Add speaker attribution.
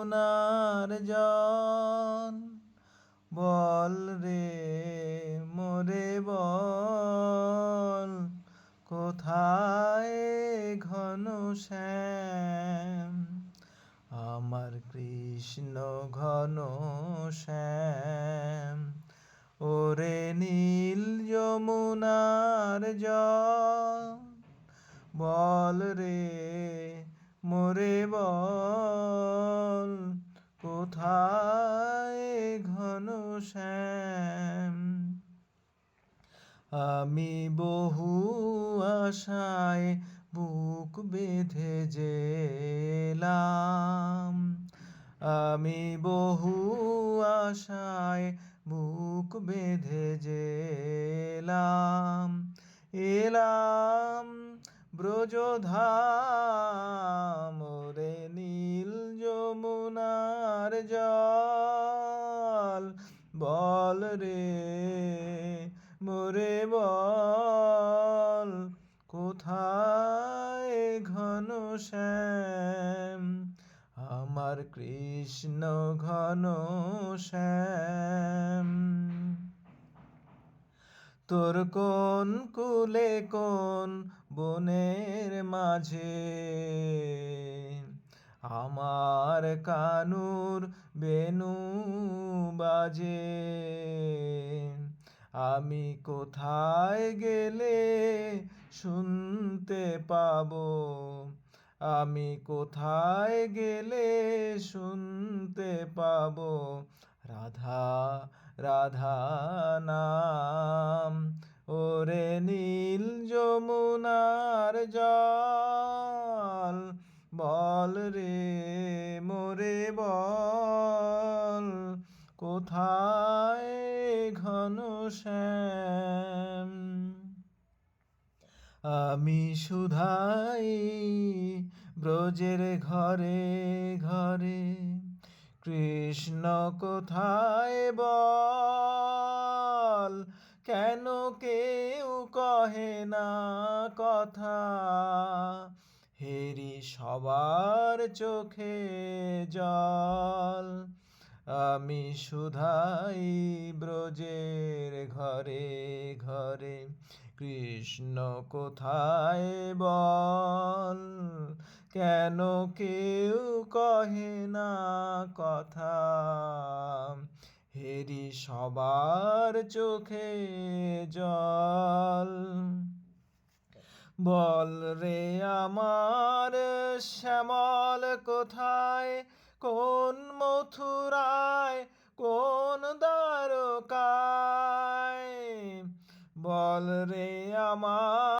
Speaker 1: যমুনার জল। বল রে, মোরে বল, কোথায় ঘন শ্যাম? আমার কৃষ্ণ ঘন শ্যাম। ওরে নীল যমুনার জল। বল রে, মোরে বল। শ্যাম। আমি বহু আশায় বুক বেঁধে যেলাম আমি বহু আশায় বুক বেঁধে যেলাম এলাম ব্রজধাম রে নীল যমুনার জল। বল রে, মোরে বল, কোথায় ঘন শ্যাম? আমার কৃষ্ণ ঘন শ্যাম। তোর কোন কুলে কোন বনের মাঝে, আমার কানুর বেনু বাজে। আমি কোথায় গেলে শুনতে পাবো? আমি কোথায় গেলে শুনতে পাব? রাধা রাধা নাম। ওরে নীল যমুনার জল বল রে। মোরে বল, কোথায় ঘন শ্যাম? আমি সুধাই ব্রজের ঘরে ঘরে, কৃষ্ণ কোথায় বল? কেন কেউ কহে না কথা? হেরি সবার চোখে জল। আমি সুধাই ব্রজের ঘরে ঘরে, কৃষ্ণ কোথায় বল? কেন কেউ কহে না কথা? হেরি সবার চোখে জল। বল রে আমার শ্যামল কোথায়? কোন মথুরায়? কোন দ্বারকায়? বল রে